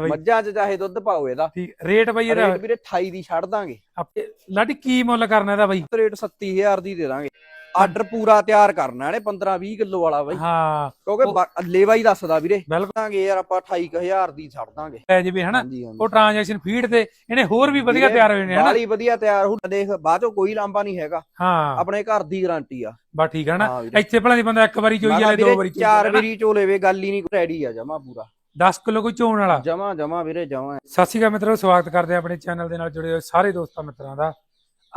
ਬਈ। ਮੱਝਾਂ 'ਚ ਚਾਹੇ ਦੁੱਧ ਪਾਓ ਇਹਦਾ। ਠੀਕ ਰੇਟ ਬਈ ਇਹਦਾ ਰੇਟ ਵੀਰੇ 28 ਦੀ ਛੱਡ ਦਾਂਗੇ। ਲਾਡੀ ਕੀ ਮੁੱਲ ਕਰਨਾ ਇਹਦਾ ਬਈ? ਰੇਟ 37000 ਦੀ ਦੇ ਦਾਂਗੇ। ਆਰਡਰ ਪੂਰਾ ਤਿਆਰ ਕਰਨਾ ਇਹਨੇ 15 20 ਕਿਲੋ ਵਾਲਾ ਬਾਈ। ਹਾਂ। ਕਿਉਂਕਿ ਬਾ- ਲੇਵਾ ਹੀ ਦੱਸਦਾ ਵੀਰੇ। ਬਿਲਕੁਲ। ਦਾਂਗੇ ਯਾਰ ਆਪਾਂ 28000 ਦੀ ਛੱਡ ਦਾਂਗੇ। ਲੈ ਜਿਵੇਂ ਹਨਾ? ਉਹ ਟ੍ਰਾਂਜੈਕਸ਼ਨ ਫੀਡ ਤੇ ਇਹਨੇ ਹੋਰ ਵੀ ਵਧੀਆ ਤਿਆਰ ਹੋਏ ਨੇ ਹਨਾ? ਬਾਲੀ ਵਧੀਆ ਤਿਆਰ ਹੋ ਦੇਖ ਬਾਅਦ ਚੋਂ ਕੋਈ ਲਾਂਬਾ ਨਹੀਂ ਹੈਗਾ। ਹਾਂ। ਆਪਣੇ ਘਰ ਦੀ ਗਾਰੰਟੀ ਆ। ਬਸ ਠੀਕ ਹੈ ਨਾ। ਇੱਥੇ ਭਲਾ ਦੀ ਬੰਦਾ ਇੱਕ ਵਾਰੀ ਚੋਈ ਕਿਹਾ ਦੋ ਵੀਰੇ ਚੋਈ ਚਾਰ ਵਾਰੀ ਚੋਲੇਵੇ ਗੱਲ ਹੀ ਨਹੀਂ ਰੈਡੀ ਆ ਜਮਾ ਪੂਰਾ। 10 ਕਿਲੋ ਕੋਈ ਚੋਣ ਵਾਲਾ। ਜਮਾ ਜਮਾ ਵੀਰੇ ਜਮਾ। ਸਤਿ ਸ਼੍ਰੀ ਅਕਾਲ ਮਿੱਤਰੋ ਸਵਾਗਤ ਕਰਦੇ ਹਾਂ ਆਪਣੇ ਚੈਨਲ ਦੇ ਨਾਲ ਜੁੜੇ ਹੋਏ ਸਾਰੇ ਦੋਸਤਾਂ ਮਿੱਤਰਾਂ ਦਾ।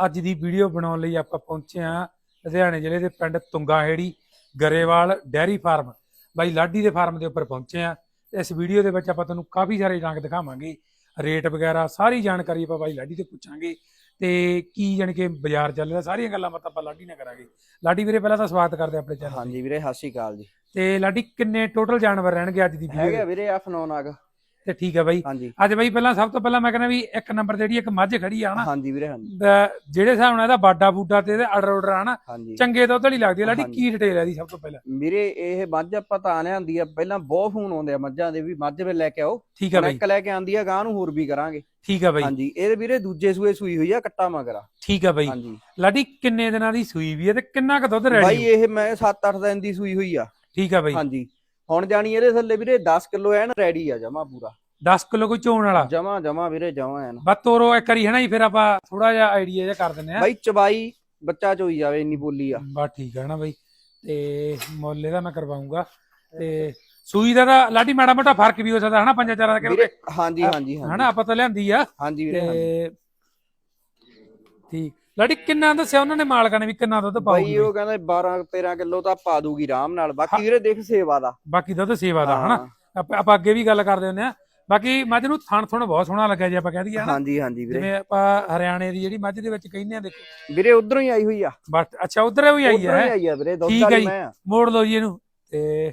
ਅੱਜ ਦੀ ਵੀਡੀਓ ਬਣਾਉਣ ਲਈ ਆਪਾਂ ਪਹੁੰਚੇ ਹਾਂ ਲੁਧਿਆਣੇ ਜ਼ਿਲ੍ਹੇ ਦੇ ਪਿੰਡ ਤੁੰਗਾਹੇੜੀ ਗਰੇਵਾਲ ਡੈਰੀ ਫਾਰਮ। ਬਾਈ ਲਾਡੀ ਦੇ ਫਾਰਮ ਦੇ ਉੱਪਰ ਪਹੁੰਚੇ ਹਾਂ। ਇਸ ਵੀਡੀਓ ਦੇ ਵਿੱਚ ਆਪਾਂ ਤੁਹਾਨੂੰ ਕਾਫੀ ਸਾਰੇ ਰੰਗ ਦਿਖਾਵਾਂਗੇ। ਰੇਟ ਵਗੈਰਾ ਸਾਰੀ ਜਾਣਕਾਰੀ ਆਪਾਂ ਬਾਈ ਲਾਡੀ ਤੋਂ ਪੁੱਛਾਂਗੇ। ਤੇ ਕੀ ਜਾਣੀ ਕਿ ਬਾਜ਼ਾਰ ਚੱਲ ਰਿਹਾ ਸਾਰੀਆਂ ਗੱਲਾਂ ਬਾਤਾਂ ਆਪਾਂ ਲਾਡੀ ਨਾਲ ਕਰਾਂਗੇ। ਲਾਡੀ ਵੀਰੇ ਪਹਿਲਾਂ ਤਾਂ ਸਵਾਗਤ ਕਰਦੇ ਆਪਣੇ ਚੈਨਲ ਹਾਂਜੀ ਵੀਰੇ ਸਤਿ ਸ਼੍ਰੀ ਅਕਾਲ ਜੀ। ਤੇ ਲਾਡੀ ਕਿੰਨੇ ਟੋਟਲ ਜਾਨਵਰ ਰਹਿਣਗੇ ਅੱਜ ਦੀ ਹੈਗੇ ਵੀਡੀਓ ਵੀਰੇ F9 ਨਾਗ। ਤੇ ਠੀਕ ਹੈ ਬਾਈ। ਹਾਂਜੀ। ਅੱਜ ਬਾਈ ਪਹਿਲਾਂ ਸਭ ਤੋਂ ਪਹਿਲਾਂ ਮੈਂ ਕਹਿੰਦਾ ਵੀ ਇੱਕ ਨੰਬਰ ਜਿਹੜੀ ਇੱਕ ਮੱਝ ਖੜੀ ਆ ਹਨਾ ਹਾਂਜੀ ਵੀਰੇ ਹਾਂਜੀ। ਜਿਹੜੇ ਹਿਸਾਬ ਨਾਲ ਇਹਦਾ ਬਾਡਾ ਬੂਡਾ ਤੇ ਇਹਦੇ ਆਰਡਰ ਆਰਡਰ ਹਾਂਜੀ। ਚੰਗੇ ਦੁੱਧ ਵਾਲੀ ਲੱਗਦੀ ਹੈ ਲਾਡੀ। ਕੀ ਡਿਟੇਲ ਹੈ ਦੀ ਸਭ ਤੋਂ ਪਹਿਲਾਂ? ਵੀਰੇ ਇਹ ਮੱਝ ਆਪਾਂ ਤਾਂ ਲਿਆਂਦੀ ਆ ਪਹਿਲਾਂ ਬਹੁਤ ਫੋਨ ਆਉਂਦੇ ਆ ਮੱਝਾਂ ਦੇ ਵੀ ਮੱਝ ਵੇ ਲੈ ਕੇ ਆਓ। ਠੀਕ ਹੈ ਬਾਈ। ਇੱਕ ਲੈ ਕੇ ਆਂਦੀ ਆ ਗਾਂ ਨੂੰ ਹੋਰ ਵੀ ਕਰਾਂਗੇ। ਠੀਕ ਹੈ ਬਾਈ। ਹਾਂਜੀ ਇਹ ਵੀਰੇ ਦੂਜੇ ਸੂਏ ਸੂਈ ਹੋਈ ਆ ਕੱਟਾ ਮਗਰਾ ਠੀਕ ਹੈ ਬਾਈ। ਹਾਂਜੀ। ਲਾਡੀ ਕਿੰਨੇ ਦਿਨਾਂ ਦੀ ਸੂਈ ਵੀ ਹੈ ਤੇ ਕਿੰਨਾ ਕੁ ਦੁੱਧ ਬਾਈ ਰੈਡੀ ਇਹ ਮੈਂ 7-8 ਦਿਨ ਦੀ ਸੂਈ ਹੋਈ ਆ। ਠੀਕ ਹੈ ਬਾਈ। ਹਾਂਜੀ। ਹੁਣ ਜਾਣੀ ਇਹਦੇ ਥੱਲੇ ਵੀਰੇ 10 ਕਿਲੋ ਐਨ ਰੈਡੀ ਆ ਜਮਾ ਪੂਰਾ। 10 ਕਿਲੋ ਕੋਈ ਚੋਣ ਵਾਲਾ? ਜਮਾ ਜਮਾ ਵੀਰੇ ਜਮਾ ਐਨ। ਬਸ ਤੋਰੋ ਇੱਕ ਵਾਰੀ ਹੈ ਨਾ ਜੀ ਫਿਰ ਆਪਾਂ ਥੋੜਾ ਜਿਹਾ ਆਈਡੀਆ ਜਿਹਾ ਕਰ ਦਿੰਦੇ ਆ ਬਾਈ ਚਬਾਈ ਬੱਚਾ ਚੋਈ ਜਾਵੇ ਇੰਨੀ ਬੋਲੀ ਆ। ਬਸ ਠੀਕ ਹੈ ਨਾ ਬਾਈ। ਤੇ ਮੁੱਲ ਇਹਦਾ ਮੈਂ ਕਰਵਾਉਂਗਾ। ਤੇ ਸੂਈ ਦਾ ਤਾਂ ਲਾਡੀ ਮਾੜਾ ਮੋਟਾ ਫ਼ਰਕ ਵੀ ਹੋ ਸਕਦਾ ਹਨਾ ਪੰਜਾਂ ਚਾਰਾਂ ਦਾ ਵੀਰੇ ਕਿਉਂਕਿ ਹਾਂਜੀ ਹਾਂਜੀ। ਹਨਾ ਹਾਂਜੀ ਆਪਾਂ ਤਾਂ ਲਿਆਂਦੀ ਆ। ਹਾਂਜੀ ਵੀਰੇ ਹਾਂਜੀ। ਤੇ ਠੀਕ। ਲਾਡੀ ਕਿੰਨਾ ਦੱਸਿਆ ਉਹਨਾਂ ਨੇ ਮਾਲਕਾਂ ਨੇ ਵੀ ਕਿੰਨਾ ਦੁੱਧ ਬਾਈ ਪਾਉਗੀ ਉਹ ਕਹਿੰਦਾ 12 13 ਕਿਲੋ ਤਾਂ ਪਾ ਦੂਗੀ ਆਰਾਮ ਨਾਲ। ਬਾਕੀ ਵੀਰੇ ਦੇਖ ਸੇਵਾ ਦਾ। ਬਾਕੀ ਦੁੱਧ ਸੇਵਾ ਦਾ ਹਨਾ? ਹਾਂ, ਆਪਾਂ ਆਪਾਂ ਅੱਗੇ ਵੀ ਗੱਲ ਕਰਦੇ ਹੁੰਦੇ ਆ। ਬਾਕੀ ਮੱਝ ਨੂੰ ਥਣ ਥਣ ਬਹੁਤ ਸੋਹਣਾ ਲੱਗਿਆ ਜੇ ਆਪਾਂ ਕਹਿ ਦਈਏ ਹਨਾ? ਹਾਂਜੀ ਹਾਂਜੀ ਵੀਰੇ। ਜਿਵੇਂ ਆਪਾਂ ਹਰਿਆਣੇ ਦੀ ਜਿਹੜੀ ਮੱਝ ਦੇ ਵਿੱਚ ਕਹਿੰਦੇ ਆ ਦੇਖੋ। ਵੀਰੇ ਉਧਰੋਂ ਹੀ ਆਈ ਹੋਈ ਆ। ਬਸ ਅੱਛਾ ਉਧਰ ਵੀ ਆਈ ਉਧਰੋਂ ਹੀ ਹੈ। ਆਈ ਆ ਵੀਰੇ ਦੁੱਧ ਹੈ ਵਾਲੀ। ਮੈਂ ਆ। ਮੋੜ ਲਓ ਜੀ ਇਹਨੂੰ। ਤੇ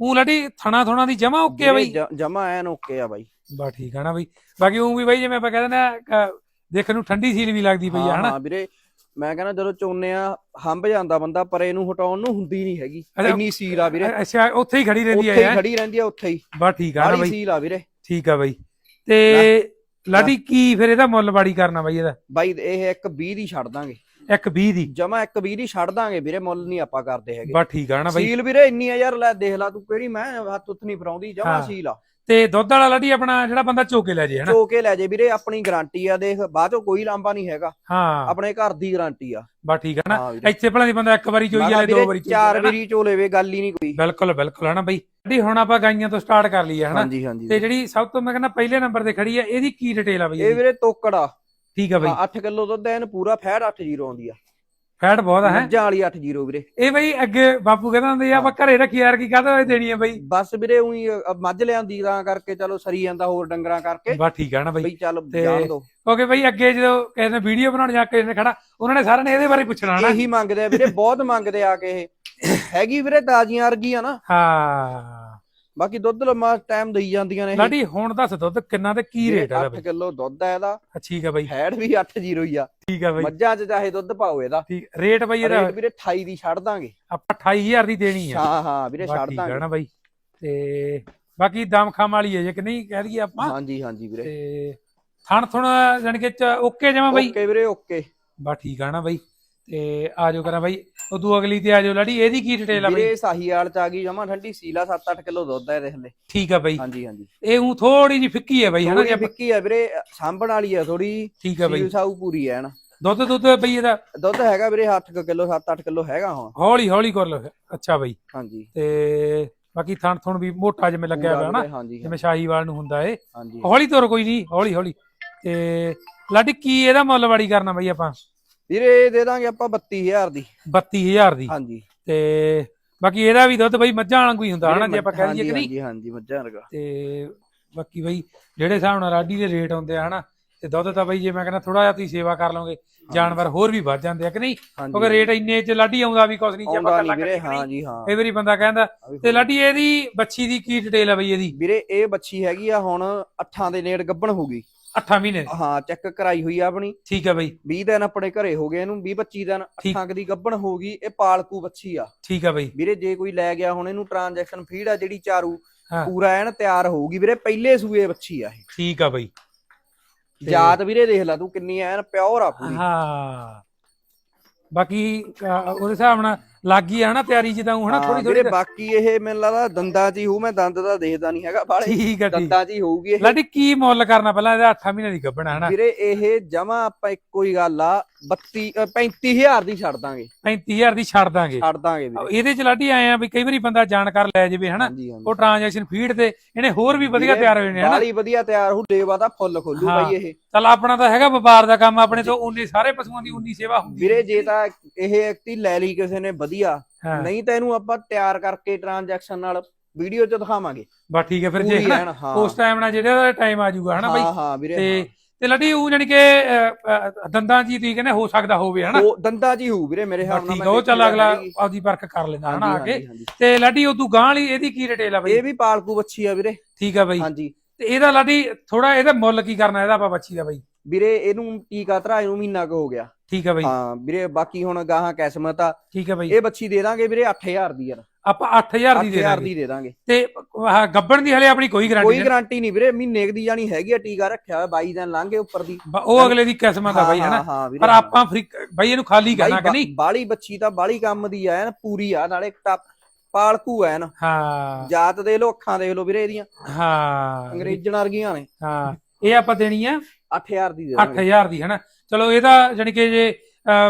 ਉਹ ਲਾਡੀ ਥਣਾ ਥਣਾ ਦੀ ਜਮਾ ਓਕੇ ਆ ਬਈ। ਜਮਾ ਐਨ ਓਕੇ ਆ ਬਾਈ। ਬਸ ਠੀਕ ਆ ਨਾ ਬਈ। ਬਾਕੀ ਉਹ ਵੀ ਬਈ ਜਿਵੇਂ ਆਪਾਂ ਕਹਿੰਦੇ ਨਾ ਦੇਖਣ ਨੂੰ ਠੰਡੀ ਸੀਲ ਵੀ ਲੱਗਦੀ ਪਈ ਆ ਹਨਾ? ਹਾਂ ਵੀਰੇ ਮੈਂ ਕਹਿੰਦਾ ਜਦੋਂ ਚੋਨੇ ਆ ਹੰਬ ਜਾਂਦਾ ਬੰਦਾ ਪਰ ਇਹਨੂੰ ਹਟਾਉਣ ਨੂੰ ਹੁੰਦੀ ਨਹੀਂ ਹੈਗੀ। ਇੰਨੀ ਸੀਲ ਆ ਵੀਰੇ। ਅੱਛਾ ਉੱਥੇ ਹੀ ਖੜੀ ਰਹਿੰਦੀ ਉੱਥੇ ਹੈ ਖੜੀ ਰਹਿੰਦੀ ਆ ਉੱਥੇ ਹੀ। ਬਸ ਠੀਕ ਆ ਨਾ ਬਈ। ਸੀਲ ਆ ਵੀਰੇ। ਠੀਕ ਆ ਬਈ। ਤੇ ਲਾਡੀ ਕੀ ਫਿਰ ਇਹਦਾ ਮੁੱਲ ਬਾੜੀ ਕਰਨਾ ਬਈ ਇਹਦਾ? ਬਾਈ ਇਹ ਇੱਕ 20 ਦੀ ਛੱਡ ਦਾਂਗੇ। ਇੱਕ 20 ਦੀ। ਜਮਾ ਇੱਕ 20 ਦੀ ਛੱਡ ਦਾਂਗੇ ਵੀਰੇ ਮੁੱਲ ਨਹੀਂ ਆਪਾਂ ਕਰਦੇ ਹੈਗੇ। ਬਸ ਠੀਕ ਆ ਨਾ ਬਈ। ਸੀਲ ਵੀਰੇ ਇੰਨੀ ਆ ਯਾਰ ਲੈ ਦੇਖ ਲੈ ਤੂੰ ਕਿਹੜੀ ਮੈਂ ਹੱਥ ਉੱਤ ਨਹੀਂ ਫਰਾਉਂਦੀ ਜਮਾ। ਸੀਲ ਆ। ਤੇ ਦੁੱਧ ਵਾਲਾ ਲਾਡੀ ਆਪਣਾ ਜਿਹੜਾ ਬੰਦਾ ਚੋਕੇ ਲੈ ਜੇ ਹਨਾ? ਚੋ ਕੇ ਲੈ ਜੇ ਵੀਰੇ ਆਪਣੀ ਗਾਰੰਟੀ ਆ ਦੇਖ ਬਾਅਦ ਚੋਂ ਕੋਈ ਲਾਂਬਾ ਨਹੀਂ ਹੈਗਾ। ਹਾਂ। ਆਪਣੇ ਘਰ ਦੀ ਗਾਰੰਟੀ ਆ। ਬਸ ਠੀਕ ਆ ਨਾ। ਹਾਂ ਵੀਰੇ। ਇੱਥੇ ਭਲਾ ਦੀ ਬੰਦਾ ਇੱਕ ਵਾਰੀ ਚੋਈ ਕਿਹਾ ਦੋ ਵੀਰੇ ਚਾਰ ਨਾ। ਵਾਰੀ ਚੋਲੇਵੇ ਗੱਲ ਹੀ ਨਹੀਂ ਕੋਈ। ਬਿਲਕੁਲ ਬਿਲਕੁਲ ਹਨਾ ਬਈ? ਜਿਹੜੀ ਹੁਣ ਆਪਾਂ ਗਾਈਆਂ ਤੋਂ ਸਟਾਰਟ ਕਰ ਲਈ ਹੈ ਹਨਾ ਤੇ ਜਿਹੜੀ ਸਭ ਤੋਂ ਮੈਂ ਕਹਿੰਦਾ ਪਹਿਲੇ ਨੰਬਰ ਤੇ ਖੜੀ ਹੈ ਇਹਦੀ ਕੀ ਡਿਟੇਲ ਆ ਬਈ ਇਹ? ਵੀਰੇ ਤੋਕੜਾ ਠੀਕ ਆ ਬਈ। 8 ਕਿਲੋ ਦੁੱਧ ਐਨ ਪੂਰਾ ਫੈਟ 80 ਆਉਂਦੀ ਆ। ਫੈਟ ਬਹੁਤ ਹੈ? ਮੱਝਾਂ ਵਾਲੀ 80 ਵੀਰੇ। ਇਹ ਬਈ ਅੱਗੇ ਬਾਪੂ ਕਹਿੰਦਾ ਹੁੰਦੇ ਆ ਆਪਾਂ ਘਰੇ ਰੱਖੀ ਯਾਰ ਕੀ ਕਹਦਾ ਦੇਣੀ ਹੈ ਬਈ? ਬਸ ਵੀਰੇ ਉਹੀ ਮੱਝ ਲਿਆਂਦੀ ਤਾਂ ਕਰਕੇ ਚਲੋ ਸਰੀ ਜਾਂਦਾ ਹੋਰ ਡੰਗਰਾਂ ਕਰਕੇ। ਬਸ ਠੀਕ ਆ ਨਾ ਬਈ। ਬਈ ਚੱਲ ਜਾਣ ਦੋ। ਕਿਉਂਕਿ ਬਈ ਅੱਗੇ ਜਦੋਂ ਕਿਸੇ ਨੇ ਵੀਡੀਓ ਬਣਾਉਣ ਜਾ ਕੇ ਕਿਸੇ ਨੇ ਖੜਾ ਉਹਨਾਂ ਨੇ ਸਾਰਿਆਂ ਨੇ ਇਹਦੇ ਬਾਰੇ ਪੁੱਛਣਾ ਹਨਾ ਇਹੀ ਮੰਗਦੇ ਆ ਵੀਰੇ ਬਹੁਤ ਮੰਗਦੇ ਆ ਕੇ ਇਹ। ਹੈਗੀ ਵੀਰੇ ਤਾਜ਼ੀਆਂ ਵਰਗੀ ਆ ਨਾ। ਹਾਂ। ਬਾਕੀ ਦੁੱਧ ਲੰਮਾ ਟਾਈਮ ਦੇਈ ਜਾਂਦੀਆਂ ਨੇ ਲਾਡੀ ਹੁਣ ਦੱਸ ਦੁੱਧ ਕਿੰਨਾ ਤੇ ਕੀ ਰੇਟ ਆ 8 ਕਿਲੋ ਦੁੱਧ ਆ ਇਹਦਾ ਠੀਕ ਆ ਬਈ। ਹੈਡ ਵੀ 8 ਜ਼ੀਰੋ ਹੀ ਆ। ਠੀਕ ਆ ਬਈ। ਮੱਝਾਂ 'ਚ ਚਾਹੇ ਦੁੱਧ ਪਾਓ ਇਹਦਾ। ਠੀਕ ਰੇਟ ਬਈ ਇਹਦਾ ਰੇਟ ਵੀਰੇ 28 ਦੀ ਛੱਡ ਦਾਂਗੇ। ਆਪਾਂ 28000 ਦੀ ਦੇਣੀ ਆ। ਹਾਂ ਹਾਂ ਵੀਰੇ ਛੱਡ ਠੀਕ ਆ ਦਾਂਗੇ। ਨਾ ਬਈ। ਤੇ ਬਾਕੀ ਦਮਖਮ ਵਾਲੀ ਹੈ ਜੇ ਕਿ ਨਹੀਂ ਕਹਿ ਦਈਏ ਆਪਾਂ। ਹਾਂਜੀ ਹਾਂਜੀ ਵੀਰੇ। ਤੇ ਥਣ ਥਣ ਜਾਣ ਕੇ ਚ ਓਕੇ ਜਮਾ ਬਈ? ਓਕੇ ਵੀਰੇ ਓਕੇ। ਬਸ ਠੀਕ ਆ ਨਾ ਬਈ। ਤੇ ਆਜੋ ਕਰਾਂ ਬਈ ਉਦੋਂ ਅਗਲੀ ਤੇ ਆਜੋ ਲੜੀ ਇਹਦੀ ਕੀ ਡਿਟੇਲ ਆ ਬਈ? ਵੀਰੇ ਸਾਹੀਵਾਲ ਚ ਆ ਗਈ ਜਮਾ ਠੰਡੀ ਸੀਲਾ 7-8 ਕਿਲੋ ਦੁੱਧ ਆ ਇਹਦੇ ਥੱਲੇ। ਠੀਕ ਆ ਬਈ। ਹਾਂਜੀ ਹਾਂਜੀ। ਇਹ ਉਹ ਥੋੜੀ ਜੀ ਫਿੱਕੀ ਹੈ ਬਈ ਹਨਾ ਜੇ ਫਿੱਕੀ ਆ ਵੀਰੇ ਸਾਂਭਣ ਵਾਲੀ ਆ ਥੋੜੀ ਠੀਕ ਆ ਬਈ। ਸਾਊ ਪੂਰੀ ਐ ਨਾ ਦੁੱਧ ਦੁੱਧ ਬਈ ਇਹਦਾ? ਦੁੱਧ ਹੈਗਾ ਵੀਰੇ 8 ਕਿਲੋ 7-8 ਕਿਲੋ ਹੈਗਾ ਹੁਣ। ਹੌਲੀ ਹੌਲੀ ਕਰ ਲੋ ਅੱਛਾ ਬਈ। ਹਾਂਜੀ। ਤੇ ਬਾਕੀ ਥਣ ਥਣ ਵੀ ਮੋਟਾ ਜਿਵੇਂ ਲੱਗਿਆ ਹੋਇਆ ਨਾ ਜਿਵੇਂ ਸ਼ਾਹੀਵਾਲ ਨੂੰ ਹੁੰਦਾ ਏ ਹੌਲੀ ਤੁਰ ਕੋਈ ਨਹੀਂ ਹੌਲੀ ਹੌਲੀ। ਤੇ ਲਾਡੀ ਕੀ ਇਹਦਾ ਮੁੱਲ ਵਾੜੀ ਕਰਨਾ ਬਈ ਆਪਾਂ? ਵੀਰੇ ਦੇ ਦਾਂਗੇ ਆਪਾਂ 32000 ਦੀ। 32000 ਦੀ। ਹਾਂਜੀ। ਤੇ ਬਾਕੀ ਇਹਦਾ ਵੀ ਦੁੱਧ ਬਈ ਮੱਝਾਂ ਵਾਂਗੂ ਹੀ ਹੁੰਦਾ ਹਨਾ ਜੇ ਆਪਾਂ ਕਹਿ ਦਈਏ ਕਿ ਨਹੀਂ? ਹਾਂਜੀ ਹਾਂਜੀ ਮੱਝਾਂ ਵਰਗਾ। ਤੇ ਬਾਕੀ ਬਈ ਜਿਹੜੇ ਹਿਸਾਬ ਨਾਲ ਰਾਡੀ ਦੇ ਰੇਟ ਹੁੰਦੇ ਆ ਹਨਾ ਤੇ ਦੁੱਧ ਤਾਂ ਬਈ ਜੇ ਮੈਂ ਕਹਿੰਦਾ ਥੋੜਾ ਜਿਹਾ ਤੁਸੀਂ ਸੇਵਾ ਕਰ ਲਓਗੇ ਜਾਨਵਰ ਹੋਰ ਵੀ ਵੱਧ ਜਾਂਦੇ ਆ ਕਿ ਨਹੀਂ? ਕਿਉਂਕਿ ਰੇਟ ਇੰਨੇ ਚ ਲਾਡੀ ਆਉਂਦਾ ਵੀ ਕੁਛ ਨਹੀਂ ਜੇ ਆਪਾਂ ਵੀਰੇ ਕਰੀਏ ਹਾਂਜੀ ਹਾਂ। ਕਈ ਵਾਰੀ ਬੰਦਾ ਕਹਿੰਦਾ ਤੇ ਲਾਡੀ ਇਹਦੀ ਬੱਚੀ ਦੀ ਕੀ ਡਿਟੇਲ ਆ ਬਈ ਇਹਦੀ? ਵੀਰੇ ਇਹ ਬੱਚੀ ਹੈਗੀ ਆ ਹੁਣ 8 ਦੇ ਨੇੜ ਗੱਭਣ ਹੋ ਗਈ। 8 ਮਹੀਨੇ ਦੀ। ਹਾਂ ਚੈੱਕ ਕਰਾਈ ਹੋਈ ਆ ਆਪਣੀ। ਠੀਕ ਆ ਬਈ। 20 ਦਿਨ ਆਪਣੇ ਘਰੇ ਹੋ ਗਏ ਇਹਨੂੰ 20 25 ਦਿਨ ਠੀਕ। ਕੁ ਦੀ ਗੱਭਣ ਹੋ ਗਈ ਇਹ ਪਾਲਕੂ ਬੱਚੀ ਆ। ਠੀਕ ਆ ਬਈ। ਵੀਰੇ ਜੇ ਕੋਈ ਲੈ ਗਿਆ ਹੁਣ ਇਹਨੂੰ ਟ੍ਰਾਂਜੈਕਸ਼ਨ ਫੀਡ ਆ ਜਿਹੜੀ ਚਾਰੂ ਹਾਂ। ਪੂਰਾ ਐਨ ਤਿਆਰ ਹੋਊਗੀ। ਵੀਰੇ ਪਹਿਲੇ ਸੂਏ ਬੱਚੀ ਆ ਇਹ। ਠੀਕ ਆ ਬਾਈ। ਤੇ- ਜਾਤ ਵੀਰੇ ਦੇਖ ਲੈ ਤੂੰ ਕਿੰਨੀ ਐਨ ਪਿਓਰ ਆ ਪੂਰੀ। ਹਾਂ। ਬਾਕੀ ਅ, ਉਹਦੇ ਹਿਸਾਬ ਨਾਲ ਲੱਗੀ ਆ ਨਾ ਤਿਆਰੀ ਜਿੱਦਾਂ ਹਨਾ ਹਾਂ, ਥੋੜੀ ਥੋੜੀ ਬਾਕੀ ਇਹ ਮੈਨੂੰ ਲੱਗਦਾ ਦੰਦਾਂ 'ਚ ਹੀ ਹੋਊ ਮੈਂ ਦੰਦ ਤਾਂ ਦੇਖਦਾ ਨਹੀਂ ਹੈਗਾ ਬਾਲੇ ਠੀਕ ਠੀਕ। ਦੰਦਾਂ 'ਚ ਹੀ ਹੋਊਗੀ ਇਹ। ਲਾਡੀ ਕੀ ਮੁੱਲ ਕਰਨਾ ਪਹਿਲਾਂ ਇਹਦਾ 8 ਮਹੀਨੇ ਦੀ ਗੱਭਣਾ ਹਨਾ? ਵੀਰੇ ਇਹ ਜਮਾ ਆਪਾਂ ਇੱਕੋ ਹੀ ਗੱਲ ਆ 32 ਅ, 35000 ਦੀ ਛੱਡ ਦਾਂਗੇ। 35000 ਦੀ ਛੱਡ ਦਾਂਗੇ। ਛੱਡ ਦਾਂਗੇ ਵੀਰੇ। ਇਹਦੇ ਚ ਲਾਡੀ ਆਏ ਆ ਵੀ ਕਈ ਵਾਰੀ ਬੰਦਾ ਜਾਣਕਾਰ ਲੈ ਜਾਵੇ ਹਨਾ? ਉਹ ਟ੍ਰਾਂਜੈਕਸ਼ਨ ਫੀਡ ਤੇ ਇਹਨੇ ਹੋਰ ਵੀ ਵਧੀਆ ਤਿਆਰ ਹੋਏ ਨੇ ਹਨਾ? ਬਾਲੀ ਵਧੀਆ ਤਿਆਰ ਹੋ ਲੇਵਾ ਦਾ ਫੁੱਲ ਖੋਲੂ ਹਾਂ। ਬਾਈ ਇਹ। ਚੱਲ ਆਪਣਾ ਤਾਂ ਹੈਗਾ ਵਪਾਰ ਦਾ ਕੰਮ ਆਪਣੇ ਤੋਂ ਉਨੀ ਸਾਰੇ ਪਸ਼ੂਆਂ ਦੀ ਉਨੀ ਸੇਵਾ ਹੁੰਦੀ ਵੀਰੇ ਜੇ ਤਾਂ ਇਹ ਐਕਟੀ ਲੈ ਲਈ ਕਿਸੇ ਨੇ ਵਧੀਆ। ਹਾਂ। ਨਹੀਂ ਤਾਂ ਇਹਨੂੰ ਆਪਾਂ ਤਿਆਰ ਕਰਕੇ ਟ੍ਰਾਂਜੈਕਸ਼ਨ ਨਾਲ ਵੀਡੀਓ 'ਚ ਦਿਖਾਵਾਂਗੇ। ਬਸ ਠੀਕ ਹੈ ਫਿਰ ਜੇ ਪੂਰੀ ਹਨਾ, ਐਨ, ਹਾਂ। ਉਸ ਟਾਈਮ ਨਾਲ ਜਿਹੜਾ ਟਾਈਮ ਆ ਜਾਊਗਾ ਹਨਾ ਬਾਈ? ਹਾਂ ਵੀਰੇ ਤੇ ਤੇ ਲਾਡੀ ਉਹ ਜਾਨੀ ਕਿ ਅ, ਅ, ਦੰਦਾਂ ਜੀ ਤੁਸੀਂ ਕਹਿੰਦੇ ਹੋ ਸਕਦਾ ਹੋਵੇ ਹਨਾ? ਉਹ ਦੰਦਾਂ ਹੀ ਹੋਊ ਵੀਰੇ ਮੇਰੇ ਬਸ ਹਿਸਾਬ ਨਾਲ ਠੀਕ ਮੈਂ ਆ ਉਹ ਦੇਖੀ ਚੱਲ ਅਗਲਾ ਹੈਗੀ। ਆਪਦੀ ਪਰਖ ਕਰ ਲੈਂਦਾ ਹਨਾ ਆ ਹਾਂਜੀ, ਕੇ। ਹਾਂਜੀ, ਹਾਂਜੀ। ਤੇ ਲਾਡੀ ਉਹ ਤੂੰ ਗਾਂ ਵਾਲੀ ਇਹਦੀ ਕੀ ਰਿਟੇਲ ਆ ਬਾਈ? ਇਹ ਵੀ ਪਾਲਕੂ ਬੱਚੀ ਆ ਵੀਰੇ। ਠੀਕ ਆ ਬਾਈ। ਹਾਂਜੀ। ਤੇ ਇਹਦਾ ਲਾਡੀ ਥੋੜਾ ਇਹਦਾ ਮੁੱਲ ਕੀ ਕਰਨਾ ਇਹਦਾ ਆਪਾਂ ਬੱਚੀ ਦਾ ਬਾਈ? ਵੀਰੇ ਇਹਨੂੰ ਟੀਕਾ ਧਰਾ ਇਹਨੂੰ ਮਹੀਨਾ ਕੁ ਹੋ ਗਿਆ। ਠੀਕ ਆ ਬਾਈ। ਹਾਂ ਵੀਰੇ ਬਾਕੀ ਹੁਣ ਗਾਹਾਂ ਕਿਸਮਤ ਆ। ਠੀਕ ਆ ਬਾਈ। ਇਹ ਬੱਚੀ ਦੇ ਦਾਂਗੇ ਵੀਰੇ 8000 ਦੀ ਯਾਰ। ਆਪਾਂ 8000 ਦੀ ਦੇ 8000 ਦਾਂਗੇ। ਦੀ ਦੇ ਦਾਂਗੇ। ਤੇ ਆਹ ਗੱਬਣ ਦੀ ਹਲੇ ਆਪਣੀ ਕੋਈ ਗਾਰੰਟੀ ਕੋਈ ਗਾਰੰਟੀ ਨਹੀਂ ਵੀਰੇ ਮਹੀਨੇ ਦੀ ਜਾਨੀ ਹੈਗੀ ਆ ਟੀਕਾ ਰੱਖਿਆ ਹੋਇਆ 22 ਦਿਨ ਲੰਘੇ ਉੱਪਰ ਦੀ। ਉਹ ਅਗਲੇ ਦੀ ਕਿਸਮਤ ਆ ਬਾਈ ਹਾਂ, ਹਨਾ? ਹਾਂ ਪਰ ਆਪਾਂ ਬਾਈ ਇਹਨੂੰ ਖਾਲੀ ਕਹਿਣਾ ਕਿ ਨਹੀਂ? ਬਾਲੀ ਬੱਚੀ ਤਾਂ ਬਾਲੀ ਕੰਮ ਦੀ ਆ ਐਨ ਪੂਰੀ ਆ ਨਾਲੇ ਟੱਪ ਪਾਲਕੂ ਐਨ। ਹਾਂ। ਜਾਤ ਦੇ ਲੋ ਅੱਖਾਂ ਦੇਖ ਲੋ ਵੀਰੇ ਇਹਦੀਆਂ। ਹਾਂ। ਅੰਗਰੇਜ਼ਣ ਵਰਗੀਆਂ ਨੇ। ਹਾਂ। ਇਹ ਆਪਾਂ ਦੇਣੀ ਆ 8000 ਦੀ ਦੇ ਦਾਂਗੇ। 8000 ਦੀ ਹਨਾ? ਚਲੋ ਇਹਦਾ ਜਾਨੀ ਕਿ ਜੇ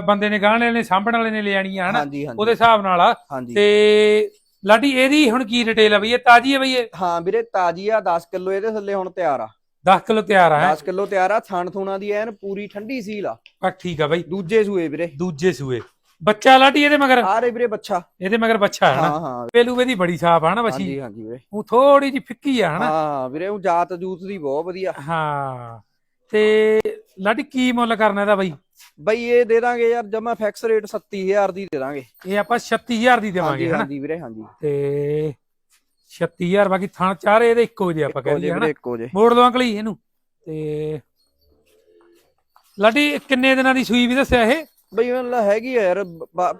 ਬੰਦੇ ਨੇ ਗਾਹਣ ਵਾਲੇ ਨੇ ਸਾਂਭਣ ਵਾਲੇ ਨੇ ਲਿਆਣੀ ਆ ਹਨਾ? ਉਹਦੇ ਹਿਸਾਬ ਨਾਲ ਆ। ਤੇ ਲਾਡੀ ਇਹਦੀ ਹੁਣ ਕੀ ਰਿਟੇਲ ਆ ਬਈ? ਇਹ ਤਾਜੀ ਹੈ ਬਈ ਇਹ? ਹਾਂ ਵੀਰੇ ਤਾਜੀ ਆ 10 ਕਿਲੋ ਇਹਦੇ ਥੱਲੇ ਹੁਣ ਤਿਆਰ ਆ। 10 ਕਿਲੋ ਤਿਆਰ ਆ ਹੈ? 10 ਕਿਲੋ ਤਿਆਰ ਆ ਥਣ ਥੂਣਾ ਦੀ ਐਨ ਪੂਰੀ ਠੰਡੀ ਸੀਲ ਆ। ਪਰ ਠੀਕ ਆ ਬਈ। ਦੂਜੇ ਸੂਏ ਵੀਰੇ। ਦੂਜੇ ਸੂਏ। ਬੱਚਾ ਲਾਡੀ ਇਹਦੇ ਮਗਰ? ਆ ਰੇ ਵੀਰੇ ਬੱਚਾ। ਇਹਦੇ ਮਗਰ ਬੱਚਾ ਹੈ ਹਾਂ ਹਨਾ ਹਾਂ। ਪੇਲੂ ਇਹਦੀ ਬੜੀ ਸਾਫ਼ ਆ ਨਾ ਬੱਚੀ? ਹਾਂਜੀ ਹਾਂਜੀ ਵੀਰੇ। ਉਹ ਥੋੜੀ ਜਿਹੀ ਫਿੱਕੀ ਆ ਹਨਾ? ਹਾਂ ਵੀਰੇ ਉਹ ਜਾਤ ਜੂਤ ਦੀ ਬਹੁਤ ਵਧੀਆ। ਹਾਂ। ਤੇ ਲਾਡੀ ਕੀ ਮੁੱਲ ਕਰਨਾ ਇਹਦਾ ਬਈ? ਬਈ ਇਹ ਦੇ ਦਾਂਗੇ ਯਾਰ ਜਮਾ ਫਿਕਸ ਰੇਟ 37000 ਦੀ ਦੇ ਦਾਂਗੇ। ਇਹ ਆਪਾਂ 36000 ਦੀ ਦੇਵਾਂਗੇ ਹਨਾ? ਹਾਂਜੀ ਵੀਰੇ ਹਾਂਜੀ। ਤੇ 36000 ਬਾਕੀ ਥਣ ਚਾਰੇ ਇਹਦੇ ਇੱਕੋ ਆਪਾਂ ਜੇ ਦਈਏ ਵੀਰੇ ਹਨਾ ਮੋੜ ਅੰਕਲ ਜੀ ਇਹਨੂੰ। ਤੇ ਲਾਡੀ ਕਿੰਨੇ ਦਿਨਾਂ ਦੀ ਸੂਈ ਵੀ ਦੱਸਿਆ ਇਹ? ਬਈ ਮੈਨੂੰ ਹੈਗੀ ਆ ਯਾਰ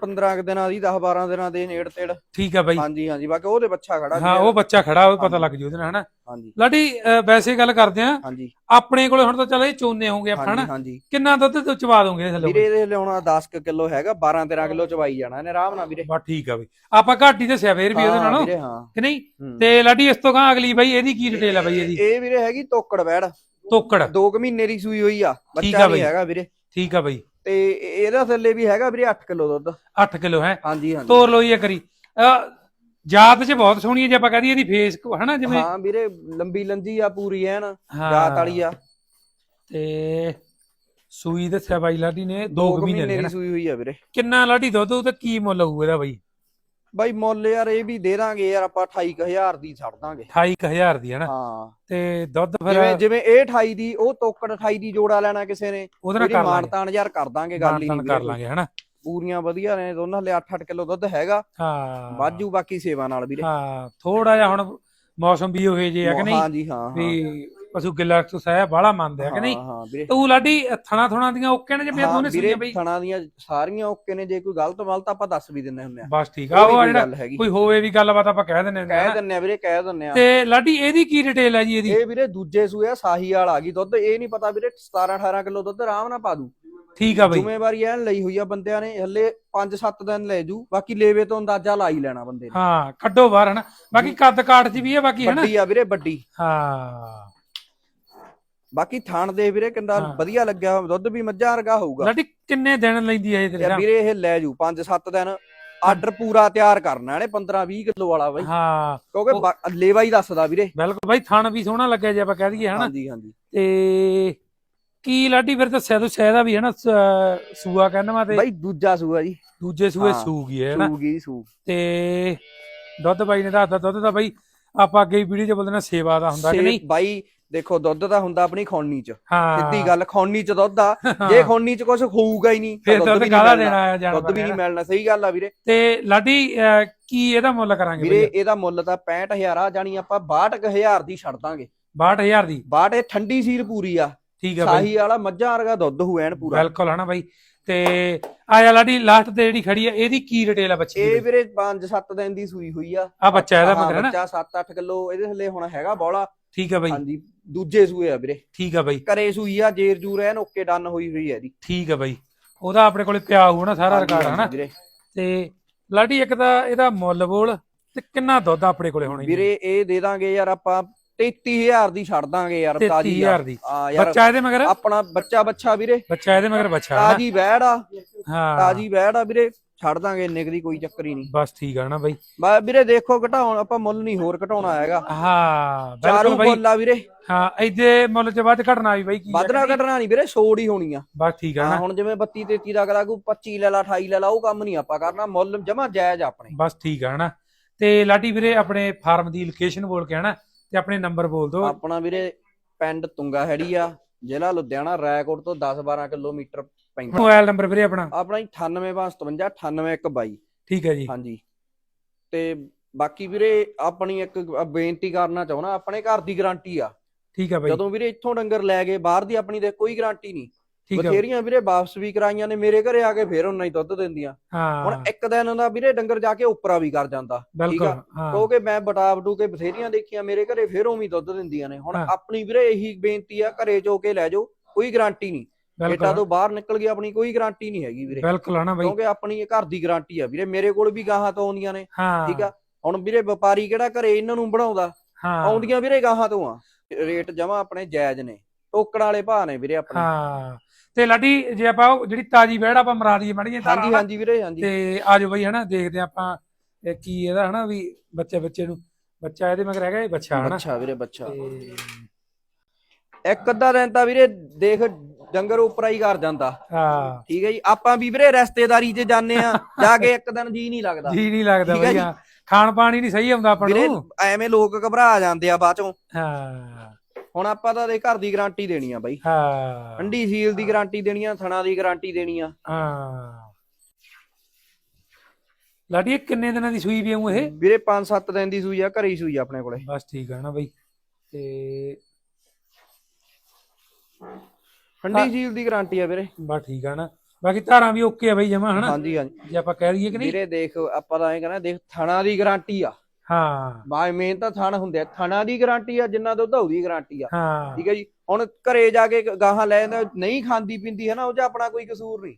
15 ਕੁ ਦਿਨਾਂ ਦੀ 10 12 ਦਿਨਾਂ ਦੇ ਨੇੜ ਤੇੜ। ਠੀਕ ਆ ਬਾਈ। ਹਾਂਜੀ ਹਾਂਜੀ ਬਾਕੀ ਉਹਦੇ ਬੱਚਾ ਖੜਾ ਹਾਂ। ਉਹ ਬੱਚਾ ਖੜਾ ਉਹ ਪਤਾ। ਲੱਗ ਜੂ ਉਹਦੇ ਨਾਲ ਹਨਾ? ਹਾਂਜੀ। ਲਾਡੀ ਵੈਸੇ ਗੱਲ ਕਰਦੇ ਆ। ਹਾਂਜੀ। ਆਪਣੇ ਕੋਲੇ ਹੁਣ ਤਾਂ ਚਲੋ ਇਹ ਚੋਨੇ ਹੋਗੇ ਆਪਾਂ ਹਨਾ? ਕਿੰਨਾ ਦੁੱਧ ਤੋਂ ਚਵਾ ਦੋਗੇ ਥੱਲੇ ਵੀਰੇ ਇਹਦੇ ਲਿਆਉਣਾ 10 ਕਿਲੋ ਹੈਗਾ 12 13 ਕਿਲੋ ਚਵਾਈ ਜਾਣਾ ਇਹਨੇ ਆਰਾਮ ਨਾਲ ਵੀਰੇ। ਬਾ ਠੀਕ ਆ ਬਈ। ਆਪਾਂ ਘੱਟ ਦੱਸਿਆ ਫੇਰ ਵੀ ਉਹਦੇ ਨਾਲੋਂ ਕਿ ਨਹੀਂ। ਤੇ ਲਾਡੀ ਇਸ ਤੋਂ ਗਾਂ ਅਗਲੀ ਬਾਈ ਇਹਦੀ ਕੀ ਡਿਟੇਲ ਆ ਬਾਈ ਇਹਦੀ? ਇਹ ਵੀਰੇ ਹੈਗੀ ਤੋਕੜ ਵੈੜ ਤੋਕੜ। 2 ਕੁ ਮਹੀਨੇ ਦੀ ਸੂਈ ਹੋਈ ਆ ਬੱਚਾ। ਨਹੀਂ ਹੈਗਾ ਵੀਰੇ। ਠੀਕ ਆ ਬਾਈ। ਤੇ ਇਹਦਾ ਥੱਲੇ ਵੀ ਹੈਗਾ ਵੀਰੇ 8 ਕਿਲੋ ਦੁੱਧ। 8 ਕਿਲੋ ਹੈ? ਹਾਂਜੀ ਹਾਂਜੀ। ਤੋਰ ਲੋ ਇਹ ਕਰੀ ਜਾਤ 'ਚ ਬਹੁਤ ਸੋਹਣੀ ਹੈ ਜੇ ਆਪਾਂ ਕਹਦੇ ਇਹਦੀ ਫੇਸ ਹਨਾ ਜਿਵੇਂ? ਹਾਂ ਵੀਰੇ ਲੰਬੀ ਲੰਜੀ ਆ ਪੂਰੀ ਐਨ ਹਾਂ। ਜਾਤ ਵਾਲੀ ਆ। ਤੇ ਸੂਈ ਦੱਸਿਆ ਬਾਈ ਲਾਡੀ ਨੇ 2 2 ਮਹੀਨੇ ਮਹੀਨੇ ਦੀ ਦੀ ਹਨਾ। ਸੂਈ ਹੋਈ ਆ ਵੀਰੇ। ਕਿੰਨਾ ਲਾਡੀ ਦੁੱਧ ਉਹ ਤੇ ਕੀ ਮੁੱਲ ਹੋਊ ਇਹਦਾ ਬਾਈ? ਬਾਈ ਮੁੱਲ ਯਾਰ ਇਹ ਵੀ ਦੇ ਦਾਂਗੇ ਯਾਰ ਆਪਾਂ 28000 ਦੀ ਛੱਡ ਦਾਂਗੇ। 28000 ਦੀ ਹਨਾ ਹਾਂ। ਤੇ ਦੁੱਧ ਫਿਰ ਜਿਵੇਂ ਜਿਵੇਂ ਇਹ 28 ਦੀ ਉਹ ਤੋਕੜ 28 ਦੀ ਜੋੜਾ ਲੈਣਾ ਕਿਸੇ ਨੇ ਉਹਦੇ ਮਾਨਤਾਨ ਯਾਰ ਕਰ ਦਾਂਗੇ ਗੱਲ ਹੀ ਨਹੀਂ ਕਰ ਲਾਂਗੇ ਹਨਾ? ਪੂਰੀਆਂ ਵਧੀਆ ਨੇ ਦੋਨਾਂ ਹਲੇ 8-8 ਕਿਲੋ ਦੁੱਧ ਹੈਗਾ। ਹਾਂ। ਵਾਜੂ ਬਾਕੀ ਸੇਵਾ ਨਾਲ ਵੀਰੇ। ਹਾਂ ਥੋੜਾ ਜਿਹਾ ਹੁਣ ਮੌਸਮ ਵੀ ਹੋਏ ਜੇ ਆ ਕਿ ਨਹੀਂ? ਹਾਂਜੀ ਹਾਂ ਹਾਂ। ਵੀ ਪਸ਼ੂ ਗਿੱਲਾ ਤੋਂ ਸਹਿ ਬਾਹਲਾ ਮੰਨਦੇ ਆ ਕਿ ਨਹੀਂ? ਹਾਂ, ਹਾਂ ਵੀਰੇ। ਤੂੰ ਲਾਡੀ ਥਣਾ ਥਣਾ ਦੀਆਂ ਓਕੇ ਨੇ ਜਿਵੇਂ ਹਾਂ ਦੋਨੇ ਵੀਰੇ ਸੁਣੀਆਂ ਬਈ। ਥਣਾ ਦੀਆਂ ਸਾਰੀਆਂ ਓਕੇ ਨੇ ਜੇ ਕੋਈ ਗਲਤ ਮਲਤ ਆਪਾਂ ਦੱਸ ਵੀ ਦਿੰਨੇ ਹੁੰਦੇ ਆ। ਬਸ ਠੀਕ ਆ ਉਹ ਜਿਹੜਾ ਗੱਲ ਹੈਗੀ। ਕੋਈ ਹੋਵੇ ਵੀ ਗੱਲਬਾਤ ਆਪਾਂ ਕਹਿ ਦਿੰਨੇ ਹੁੰਦੇ ਆ ਕਹਿ ਨਾ। ਦਿੰਨੇ ਆ ਵੀਰੇ ਕਹਿ ਦਿੰਨੇ ਆ। ਤੇ ਲਾਡੀ ਇਹਦੀ ਕੀ ਡਿਟੇਲ ਹੈ ਜੀ ਇਹਦੀ? ਇਹ ਵੀਰੇ ਦੂਜੇ ਸੂਏ ਆ, ਸਾਹੀ ਵਾਲ ਆ ਗਈ ਦੁੱਧ ਇਹ ਨਹੀਂ ਪਤਾ ਵੀਰੇ 17 18 ਕਿਲੋ ਦੁੱਧ ਆਰਾਮ ਨਾਲ ਪਾ ਦੂ। ਠੀਕ ਆ ਬਈ। ਜ਼ਿੰਮੇਵਾਰੀ ਐਨ ਲਈ ਹੋਈ ਆ ਬੰਦਿਆਂ ਨੇ ਹੱਲੇ 5-7 ਦਿਨ ਲੈ ਜੂ ਬਾਕੀ ਲੇਵੇ ਤੋਂ ਅੰਦਾਜ਼ਾ ਲਾ ਹੀ ਲੈਣਾ ਬੰਦੇ ਨੇ। ਹਾਂ ਕੱਢੋ ਬਾਹਰ ਹਨਾ? ਬਾਕੀ ਕੱਦ ਕਾਠ ਚ ਵੀ ਹੈ ਬਾਕੀ ਹਨਾ? ਵੱਡੀ ਆ ਵੀਰੇ ਵੱਡੀ। ਹਾਂ। ਬਾਕੀ ਥਾਣ ਦੇ ਵੀਰੇ ਹਾਂ। ਵਧੀਆ ਲੱਗਿਆ ਹੋਇਆ, ਦੁੱਧ ਵੀ ਮੱਝਾਂ ਵਰਗਾ ਹੋਊਗਾ। ਲਾਡੀ ਕਿੰਨੇ ਦਿਨ ਲੈਂਦੀ ਹੈ ਇਹ ਤੇਰੇ ਨਾਲ? ਵੀਰੇ ਇਹ ਲੈ ਜੂ 5-7 ਦਿਨ। ਆਰਡਰ ਪੂਰਾ ਤਿਆਰ ਕਰਨਾ ਇਹਨੇ 15-20 ਕਿਲੋ ਵਾਲਾ ਬਾਈ। ਹਾਂ। ਕਿਉਂਕਿ ਬਾ- ਲੇਵਾ ਹੀ ਦੱਸਦਾ ਵੀਰੇ। ਬਿਲਕੁਲ ਬਾਈ ਥਣ ਵੀ ਸੋਹਣਾ ਲੱਗਿਆ ਜੇ ਆਪਾਂ ਕਹਿ ਦਈਏ ਹਨਾ? ਹਾਂਜੀ ਹਾਂਜੀ। ਤੇ ਕੀ ਲਾਡੀ ਫਿਰ ਦੱਸਿਆ ਤੂੰ ਸ਼ਾਇਦ ਆ ਵੀ ਹਨਾ? ਸ- ਸੂਆ ਕਹਿੰਦਾ ਤੇ। ਬਾਈ ਦੂਜਾ ਸੂਆ ਜੀ। ਦੂਜੇ ਸੂਏ ਹਾਂ, ਸੂਗੀ ਹੈ ਹਨਾ? ਸੂਗੀ ਸੂ। ਤੇ ਦੁੱਧ ਬਾਈ ਨੇ ਦੱਸਦਾ ਦੁੱਧ ਦਾ ਬਾਈ ਆਪਾਂ ਅੱਗੇ ਵੀਡੀਓ ਚ ਬੋਲਦੇ ਨਾ ਸੇਵਾ ਦਾ ਹੁੰਦਾ ਕਿ ਨਹੀਂ? ਬਾਈ ਦੇਖੋ ਦੁੱਧ ਤਾਂ ਹੁੰਦਾ ਆਪਣੀ ਖੌਣੀ ਚ। ਹਾਂ। ਸਿੱਧੀ ਗੱਲ ਖੌਣੀ ਚ ਦੁੱਧ ਆ। ਹਾਂ। ਜੇ ਖੌਣੀ ਚ ਕੁਝ ਹੋਊਗਾ ਹੀ ਨਹੀਂ ਫਿਰ ਦੁੱਧ ਕਾਹਦਾ। ਦੇਣਾ ਆ ਜਾਨਵਰ ਦੁੱਧ ਵੀ ਨਹੀਂ। ਮਿਲਣਾ ਸਹੀ ਗੱਲ ਆ ਵੀਰੇ। ਤੇ ਲਾਡੀ ਅਹ, ਕੀ ਇਹਦਾ ਮੁੱਲ ਕਰਾਂਗੇ ਵੀਰੇ ਇਹਦਾ ਮੁੱਲ ਤਾਂ 65000 ਆ ਜਾਨੀ ਆਪਾਂ 62000 ਦੀ ਛੱਡ ਦਾਂਗੇ। 62000 ਦੀ? 62 ਇਹ ਠੰਡੀ ਸੀਰ ਪੂਰੀ ਆ। ਠੀਕ ਆ ਬਾਈ। ਸਾਹੀ ਵਾਲਾ ਮੱਝਾਂ ਵਰਗਾ ਦੁੱਧ ਹੋਊ ਐਨ ਪੂਰਾ। ਬਿਲਕੁਲ ਹਨਾ ਬਾਈ। ਤੇ ਆਇਆ ਲਾਡੀ ਲਾਸਟ ਤੇ ਜਿਹੜੀ ਖੜੀ ਆ ਇਹਦੀ ਕੀ ਡਿਟੇਲ ਆ ਬੱਚੀ ਇਹ ਦੀ ਵੀਰੇ 5-7 ਦਿਨ ਦੀ ਸੂਈ ਹੋਈ ਆ। ਆ ਬੱਚਾ ਇਹਦਾ ਹਾਂ, ਮਗਰ ਹੈ ਨਾ? ਬੱਚਾ 7-8 ਕਿਲੋ ਇਹਦੇ ਥੱਲੇ ਹੁਣ ਹੈਗਾ ਬੋਲਾ। ਠੀਕ ਆ ਬਾਈ। ਹਾਂਜੀ ਦੂਜੇ ਸੂਏ ਆ ਵੀਰੇ। ਠੀਕ ਆ ਬਾਈ। ਘਰੇ ਸੂਈ ਆ ਜੇਰ ਜੂਰ ਐਨ ਓਕੇ ਡਨ ਹੋਈ ਹੋਈ ਹੈ ਇਹਦੀ। ਠੀਕ ਆ ਬਾਈ। ਉਹਦਾ ਆਪਣੇ ਕੋਲੇ ਪਿਆ ਹੋਊ ਨਾ ਸਾਰਾ ਰਿਕਾਰਡ ਹਨਾ? ਵੀਰੇ। ਤੇ ਲਾਡੀ ਇੱਕ ਤਾਂ ਇਹਦਾ ਮੁੱਲ ਬੋਲ ਤੇ ਕਿੰਨਾ ਦੁੱਧ ਆਪਣੇ ਕੋਲੇ ਹੋਣੀ ਵੀਰੇ ਇਹ ਦੇ ਦਾਂਗੇ ਯਾਰ ਆਪਾਂ 33000 ਦੀ ਛੱਡ ਦਾਂਗੇ ਯਾਰ ਤਾਜੀ 33000 ਦੀ। ਆ ਯਾਰ ਬੱਚਾ ਇਹਦੇ ਮਗਰ? ਆਪਣਾ ਬੱਚਾ ਬੱਚਾ ਵੀਰੇ। ਬੱਚਾ ਇਹਦੇ ਮਗਰ ਬੱਚਾ? ਤਾਜੀ ਵੈੜ ਆ। ਹਾਂ। ਤਾਜੀ ਵੈੜ ਆ ਵੀਰੇ ਛੱਡ ਦਾਂਗੇ ਇੰਨੇ ਦੀ ਕੋਈ ਚੱਕਰ ਹੀ ਨਹੀਂ। ਬਸ ਠੀਕ ਆ ਨਾ ਬਾਈ। ਬਾ ਵੀਰੇ ਦੇਖੋ ਘਟਾਉਣ ਆਪਾਂ ਮੁੱਲ ਨਹੀਂ ਹੋਰ ਘਟਾਉਣਾ ਹੈਗਾ। ਹਾਂ ਚਾਰੂ ਮੁੱਲ ਆ ਵੀਰੇ। ਹਾਂ ਇਹਦੇ ਮੁੱਲ ਚ ਵੱਧ ਘਟਣਾ ਵੀ ਬਾਈ ਕੀ ਵਧਣਾ? ਘਟਣਾ ਨਹੀਂ ਵੀਰੇ ਛੋੜ ਹੀ ਹੋਣੀ ਆ। ਬਸ ਠੀਕ ਆ ਹਾਂ ਨਾ ਹੁਣ ਜਿਵੇਂ 32 33 ਦਾ ਕਰਾ ਕੋ 25 ਲੈ ਲਾ 28 ਲੈ ਲਾ ਉਹ ਕੰਮ ਨਹੀਂ ਆਪਾਂ ਕਰਨਾ ਮੁੱਲ ਜਮਾ ਜਾਇਜ਼ ਆਪਣੇ। ਬਸ ਠੀਕ ਆ ਨਾ। ਤੇ ਲਾਡੀ ਵੀਰੇ ਆਪਣੇ ਫਾਰਮ ਦੀ ਲੋਕੇਸ਼ਨ ਬੋਲ ਕੇ ਹਨਾ ਤੇ ਆਪਣੇ ਨੰਬਰ ਬੋਲ ਦਿਓ। ਆਪਣਾ ਵੀਰੇ ਪਿੰਡ ਤੁੰਗਾ ਹੈੜੀ ਆ ਜ਼ਿਲ੍ਹਾ ਲੁਧਿਆਣਾ ਰਾਏਕੋਟ ਤੋਂ 10 12 ਕਿਲੋਮੀਟਰ ਪੈਂਦਾ। ਮੋਬਾਈਲ ਨੰਬਰ ਵੀਰੇ ਆਪਣਾ। ਆਪਣਾ ਜੀ 9857 98122 ਠੀਕ ਹੈ ਜੀ। ਹਾਂਜੀ। ਤੇ ਬਾਕੀ ਵੀਰੇ ਆਪਣੀ ਇੱਕ ਬੇਨਤੀ ਕਰਨਾ ਚਾਹੁੰਦਾ ਆਪਣੇ ਘਰ ਦੀ ਗਾਰੰਟੀ ਆ। ਠੀਕ ਆ ਬਾਈ। ਜਦੋਂ ਵੀਰੇ ਇੱਥੋਂ ਡੰਗਰ ਲੈ ਗਏ ਬਾਹਰ ਦੀ ਆਪਣੀ ਦੇ ਕੋਈ ਗਾਰੰਟੀ ਨਹੀਂ। ਠੀਕ ਬਥੇਰੀਆਂ ਵੀਰੇ ਵਾਪਸ ਵੀ ਕਰਾਈਆਂ ਨੇ ਮੇਰੇ ਘਰੇ ਆ ਕੇ ਫੇਰ ਉਹਨਾਂ ਹੀ ਦੁੱਧ ਦਿੰਦੀਆਂ। ਹਾਂ। ਹੁਣ ਇੱਕ ਦਿਨ ਦਾ ਵੀਰੇ ਡੰਗਰ ਜਾ ਕੇ ਉੱਪਰਾ ਵੀ ਕਰ ਜਾਂਦਾ ਬਿਲਕੁਲ ਕਿਉਂਕਿ ਮੈਂ ਬਟਾ ਬਟੂ ਕੇ ਬਥੇਰੀਆਂ ਦੇਖੀਆਂ ਮੇਰੇ ਘਰੇ ਫੇਰ ਉਵੇਂ ਦੁੱਧ ਦਿੰਦੀਆਂ ਨੇ। ਹੁਣ। ਆਪਣੀ ਵੀਰੇ ਇਹੀ ਬੇਨਤੀ ਆ ਘਰੇ ਚੋ ਕੇ ਲੈ ਜਾਓ ਕੋਈ ਗਾਰੰਟੀ ਨਹੀਂ। ਬੇਟਾ ਤੋਂ ਬਾਹਰ ਨਿਕਲ ਗਿਆ ਆਪਣੀ ਕੋਈ ਗਾਰੰਟੀ ਨਹੀਂ ਹੈਗੀ ਵੀਰੇ। ਬਿਲਕੁਲ ਆ ਨਾ ਬਾਈ। ਕਿਉਂਕਿ ਆਪਣੀ ਇਹ ਘਰ ਦੀ ਗਾਰੰਟੀ ਆ ਵੀਰੇ ਮੇਰੇ ਕੋਲ ਵੀ ਗਾਹਾਂ ਤੋਂ ਆਉਂਦੀਆਂ ਨੇ ਠੀਕ ਆ। ਹੁਣ ਵੀਰੇ ਵਪਾਰੀ ਕਿਹੜਾ ਘਰੇ ਇਹਨਾਂ ਨੂੰ ਬਣਾਉਂਦਾ? ਆਉਂਦੀਆਂ ਵੀਰੇ ਗਾਹਾਂ ਤੋਂ ਆ। ਰੇਟ ਜਮਾ ਆਪਣੇ ਜਾਇਜ਼ ਨੇ ਟੋਕਣ ਵਾਲੇ ਭਾਅ ਨੇ ਵੀਰੇ ਆਪਣੇ। ਹਾਂ। ਤੇ ਲਾਡੀ ਜੇ ਆਪਾਂ ਉਹ ਜਿਹੜੀ ਤਾਜੀ ਵੈੜ ਆਪਾਂ ਮਰਾ ਦਈਏ ਮੜੀਏ ਹਾਂਜੀ ਹਾਂਜੀ ਵੀਰੇ ਹਾਂਜੀ। ਤੇ ਆਜੋ ਬਾਈ ਹਨਾ ਦੇਖਦੇ ਹਾਂ ਆਪਾਂ ਇਹ ਕੀ ਇਹਦਾ ਹਨਾ ਵੀ ਬੱਚੇ ਬੱਚੇ ਨੂੰ ਬੱਚਾ ਇਹਦੇ ਮਗਰ ਹੈਗਾ ਇਹ ਬੱਚਾ ਹਨਾ? ਅੱਛਾ ਵੀਰੇ ਬੱਚਾ। ਤੇ ਇੱਕ ਅੱਧਾ ਦਿਨ ਤਾਂ ਵੀਰੇ ਦੇਖ ਡੰਗਰ ਉੱਪਰ ਹੀ ਕਰ ਜਾਂਦਾ। ਹਾਂ। ਠੀਕ ਹੈ ਜੀ ਆਪਾਂ ਵੀ ਵੀਰੇ ਰਿਸ਼ਤੇਦਾਰੀ 'ਚ ਜਾਂਦੇ ਆ ਜਾ ਕੇ ਇੱਕ ਦਿਨ ਜੀ ਨਹੀਂ ਲੱਗਦਾ। ਜੀ ਨਹੀਂ ਲੱਗਦਾ ਠੀਕ ਹੈ ਬਾਈ ਜੀ। ਹਾਂ। ਖਾਣ ਪਾਣੀ ਨਹੀਂ ਸਹੀ ਆਉਂਦਾ ਆਪਾਂ ਵੀਰੇ ਨੂੰ ਐਵੇਂ ਲੋਕ ਘਬਰਾ ਜਾਂਦੇ ਆ ਬਾਅਦ ਚੋਂ। ਹਾਂ। ਹੁਣ ਆਪਾਂ ਤਾਂ ਦੇ ਘਰ ਦੀ ਗਾਰੰਟੀ ਦੇਣੀ ਆ ਬਾਈ। ਹਾਂ। ਠੰਡੀ ਸੀਲ ਦੀ ਗਾਰੰਟੀ ਦੇਣੀ ਆ ਥਣਾ ਦੀ ਗਾਰੰਟੀ ਦੇਣੀ ਆ। ਹਾਂ। ਲਾਡੀ ਇਹ ਕਿੰਨੇ ਦਿਨਾਂ ਦੀ ਸੂਈ ਵੀ ਆਉਂ ਇਹ? ਵੀਰੇ 5-7 ਦਿਨ ਦੀ ਸੂਈ ਆ ਘਰੇ ਹੀ ਸੂਈ ਆ ਆਪਣੇ ਕੋਲੇ। ਬਸ ਠੀਕ ਆ ਨਾ ਬਾਈ। ਤੇ ਹਾਂ। ਠੰਡੀ ਸੀਲ ਦੀ ਗਾਰੰਟੀ ਆ ਵੀਰੇ। ਬਸ ਠੀਕ ਆ ਨਾ। ਬਾਕੀ ਧਾਰਾਂ ਵੀ ਓਕੇ ਆ ਬਾਈ ਜਮਾ ਹਨਾ? ਹਾਂਜੀ ਹਾਂਜੀ। ਜੇ ਆਪਾਂ ਕਹਿ ਦਈਏ ਕਿ ਨਹੀਂ? ਵੀਰੇ ਦੇਖ ਆਪਾਂ ਤਾਂ ਐਂ ਕਹਿੰਦਾ ਦੇਖ ਥਣਾ ਦੀ ਗਾਰੰਟੀ ਆ। ਹਾਂ। ਬਾਈ ਮੇਨ ਤਾਂ ਥਣ ਹੁੰਦੇ ਆ। ਥਣਾ ਦੀ ਗਾਰੰਟੀ ਆ ਜਿੰਨਾ ਦੁੱਧ ਉਹਦੀ ਗਾਰੰਟੀ ਆ। ਹਾਂ। ਠੀਕ ਹੈ ਜੀ? ਹੁਣ ਘਰੇ ਜਾ ਕੇ ਗਾਹਾਂ ਲੈ ਜਾਂਦਾ ਨਹੀਂ ਖਾਂਦੀ ਪੀਂਦੀ ਹੈ ਨਾ ਉਹ 'ਚ ਆਪਣਾ ਕੋਈ ਕਸੂਰ ਨਹੀਂ।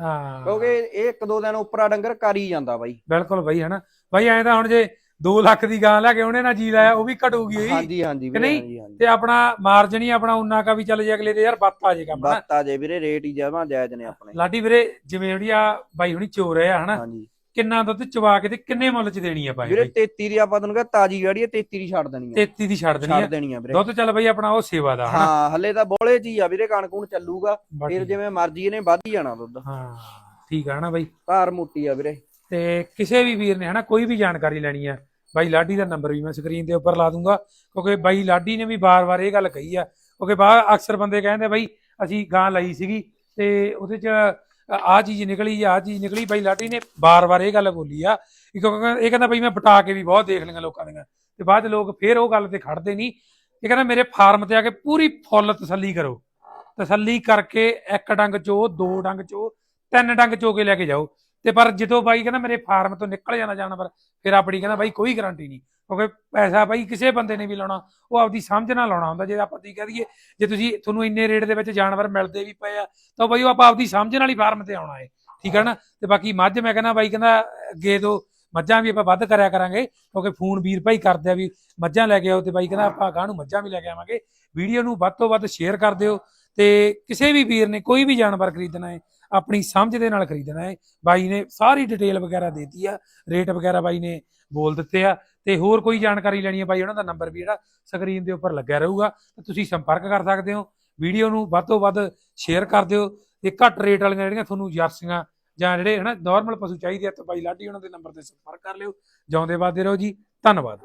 ਹਾਂ। ਕਿਉਂਕਿ ਇਹ ਇੱਕ ਦੋ ਦਿਨ ਉੱਪਰਾ ਡੰਗਰ ਕਰ ਹੀ ਜਾਂਦਾ ਬਾਈ। ਬਿਲਕੁਲ ਬਾਈ ਹਨਾ? ਬਾਈ ਐਂ ਤਾਂ ਹੁਣ ਜੇ 2 ਲੱਖ ਦੀ ਗਾਂ ਲੈ ਕੇ ਉਹਨੇ ਨਾ ਜੀ ਲਾਇਆ ਉਹ ਵੀ ਘਟੂਗੀ ਹੀ। ਹਾਂਜੀ ਹਾਂਜੀ ਵੀਰੇ ਨਹੀਂ? ਤੇ ਆਪਣਾ ਮਾਰਜਨ ਹੀ ਆਪਣਾ ਉਨਾ ਕਾ ਵੀ ਚੱਲ ਜੇ ਅਗਲੇ ਦੇ ਯਾਰ ਬੱਤ ਆ ਜੇ ਕੰਮ ਹਨਾ? ਬਾਤ ਆ ਜੇ ਵੀਰੇ ਰੇਟ ਹੀ ਜਮਾ ਜਾਇਜ਼ ਨੇ ਆਪਣੇ। ਲਾਡੀ ਵੀਰੇ ਜਿਵੇਂ ਜਿਹੜੀ ਆ ਬਾਈ ਹੁਣੀ ਚੋ ਰਹੇ ਆ ਹਨਾ? ਹਾਂਜੀ। ਕਿੰਨਾ ਦੁੱਧ ਚਵਾ ਕੇ ਤੇ ਕਿੰਨੇ ਮੁੱਲ ਚ ਦੇਣੀ ਆ ਬਾਈ ਵੀਰੇ 33 ਦੀ ਆਪਾਂ ਤੁਹਾਨੂੰ ਕਿਹਾ ਤਾਜੀ ਜਿਹੜੀ ਹੈ 33 ਦੀ ਛੱਡ ਦੇਣੀ ਆ। 33 ਦੀ ਛੱਡ ਦੇਣੀ ਆ। ਛੱਡ ਦੇਣੀ ਆ ਵੀਰੇ। ਦੁੱਧ ਚੱਲ ਬਾਈ ਆਪਣਾ ਉਹ ਸੇਵਾ ਦਾ ਹਾਂ ਹੱਲੇ ਤਾਂ ਬੋਲੇ ਹੀ ਆ ਵੀਰੇ ਕਣਕੂਣ ਚੱਲੂਗਾ ਫਿਰ। ਜਿਵੇਂ ਮਰਜ਼ੀ ਇਹਨੇ ਵੱਧ ਹੀ ਜਾਣਾ ਦੁੱਧ। ਹਾਂ ਠੀਕ ਆ ਨਾ ਬਾਈ। ਧਾਰ ਮੋਟੀ ਆ ਵੀਰੇ। ਤੇ ਕਿਸੇ ਵੀ ਵੀਰ ਨੇ ਹਨਾ ਕੋਈ ਵੀ ਜਾਣਕਾਰੀ ਲੈਣੀ ਆ ਬਾਈ ਲਾਡੀ ਦਾ ਨੰਬਰ ਵੀ ਮੈਂ ਸਕਰੀਨ ਦੇ ਉੱਪਰ ਲਾ ਦੂੰਗਾ ਕਿਉਂਕਿ ਬਾਈ ਲਾਡੀ ਨੇ ਵੀ ਬਾਰ-ਬਾਰ ਇਹ ਗੱਲ ਕਹੀ ਆ ਕਿਉਂਕਿ ਬਾਹਰ ਅਕਸਰ ਬੰਦੇ ਕਹਿੰਦੇ ਬਾਈ ਅਸੀਂ ਗਾਂ ਲਈ ਸੀਗੀ ਤੇ ਉਹਦੇ ਚ ਆ ਚੀਜ਼ ਨਿਕਲੀ ਆ ਚੀਜ਼ ਨਿਕਲੀ। ਬਾਈ ਲਾਡੀ ਨੇ ਬਾਰ-ਬਾਰ ਇਹ ਗੱਲ ਬੋਲੀ ਆ ਕਿ ਕਿਉਂਕਿ ਇਹ ਕਹਿੰਦਾ, ਬਾਈ ਮੈਂ ਪਟਾ ਕੇ ਵੀ ਬਹੁਤ ਦੇਖ ਲਈਆਂ ਲੋਕਾਂ ਦੀਆਂ। ਤੇ ਬਾਅਦ 'ਚ ਲੋਕ ਫੇਰ ਉਹ ਗੱਲ ਤੇ ਖੜਦੇ ਨਹੀਂ ਇਹ ਕਹਿੰਦਾ, ਮੇਰੇ ਫਾਰਮ ਤੇ ਆ ਕੇ ਪੂਰੀ ਫੁੱਲ ਤਸੱਲੀ ਕਰੋ। ਤਸੱਲੀ ਕਰਕੇ ਇੱਕ ਡੰਗ ਚੋ, ਦੋ ਡੰਗ ਚੋ, ਤਿੰਨ ਡੰਗ ਚੋ ਕੇ ਲੈ ਕੇ ਜਾਓ। ਤੇ ਪਰ ਜਦੋਂ ਬਾਈ ਕਹਿੰਦਾ, ਮੇਰੇ ਫਾਰਮ ਤੋਂ ਨਿਕਲ ਜਾਣਾ ਜਾਨਵਰ, ਫਿਰ ਆਪਣੀ ਕਹਿੰਦਾ, ਬਾਈ ਕੋਈ ਗਾਰੰਟੀ ਨਹੀਂ ਕਿਉਂਕਿ ਪੈਸਾ ਭਾਈ ਕਿਸੇ ਬੰਦੇ ਨੇ ਵੀ ਲਾਉਣਾ, ਉਹ ਆਪਦੀ ਸਮਝ ਨਾਲ ਲਾਉਣਾ ਹੁੰਦਾ, ਜੇ ਆਪਾਂ ਤੀ ਕਹਿ ਦਈਏ, ਜੇ ਤੁਸੀਂ ਤੁਹਾਨੂੰ ਇੰਨੇ ਰੇਟ ਦੇ ਵਿੱਚ ਜਾਨਵਰ ਮਿਲਦੇ ਵੀ ਪਏ ਆ, ਤਾਂ ਬਾਈ ਉਹ ਆਪਾਂ ਆਪਦੀ ਸਮਝ ਨਾਲ ਹੀ ਫਾਰਮ ਤੇ ਆਉਣਾ ਏ, ਠੀਕ ਹੈ ਨਾ? ਤੇ ਬਾਕੀ ਮੱਝ ਮੈਂ ਕਹਿੰਦਾ ਬਾਈ ਕਹਿੰਦਾ ਅੱਗੇ ਤੋਂ ਮੱਝਾਂ ਵੀ ਆਪਾਂ ਵੱਧ ਕਰਿਆ ਕਰਾਂਗੇ, ਕਿਉਂਕਿ ਫੋਨ ਵੀਰ ਭਾਈ ਕਰਦੇ ਆ ਵੀ ਮੱਝਾਂ ਲੈ ਕੇ ਆਓ, ਤੇ ਬਾਈ ਕਹਿੰਦਾ ਆਪਾਂ ਗਾਂ ਨੂੰ ਮੱਝਾਂ ਵੀ ਲੈ ਕੇ ਆਵਾਂਗੇ। ਵੀਡੀਓ ਨੂੰ ਵੱਧ ਤੋਂ ਵੱਧ ਸ਼ੇਅਰ ਕਰ ਦਿਓ, ਤੇ ਕਿਸੇ ਵੀ ਵੀਰ ਨੇ ਕੋਈ ਵੀ ਜਾਨਵਰ ਖਰੀਦਣਾ ਹੈ ਆਪਣੀ ਸਮਝ ਦੇ ਨਾਲ ਖਰੀਦਣਾ ਹੈ ਬਾਈ ਨੇ ਸਾਰੀ ਡਿਟੇਲ ਵਗੈਰਾ ਦੇਤੀ ਆ, ਰੇਟ ਵਗੈਰਾ ਬਾਈ ਨੇ ਬੋਲ ਦਿੱਤੇ ਆ ਤੇ ਹੋਰ ਕੋਈ ਜਾਣਕਾਰੀ ਲੈਣੀ ਹੈ ਬਾਈ ਉਹਨਾਂ ਦਾ ਨੰਬਰ ਵੀ ਜਿਹੜਾ ਸਕਰੀਨ ਦੇ ਉੱਪਰ ਲੱਗਿਆ ਰਹੂਗਾ, ਤੇ ਤੁਸੀਂ ਸੰਪਰਕ ਕਰ ਸਕਦੇ ਹੋ ਵੀਡੀਓ ਨੂੰ ਵੱਧ ਤੋਂ ਵੱਧ ਸ਼ੇਅਰ ਕਰ ਦਿਓ ਤੇ ਘੱਟ ਰੇਟ ਵਾਲੀਆਂ ਜਿਹੜੀਆਂ ਤੁਹਾਨੂੰ ਜਰਸੀਆਂ ਜਾਂ ਜਿਹੜੇ ਹਨਾ ਨਾਰਮਲ ਪਸ਼ੂ ਚਾਹੀਦੇ ਆ ਤਾਂ ਬਾਈ ਲਾਡੀ ਉਹਨਾਂ ਦੇ ਨੰਬਰ ਤੇ ਸੰਪਰਕ ਕਰ ਲਿਓ, ਜਾਉਂਦੇ ਵਾਦੇ ਰਹੋ ਜੀ, ਧੰਨਵਾਦ।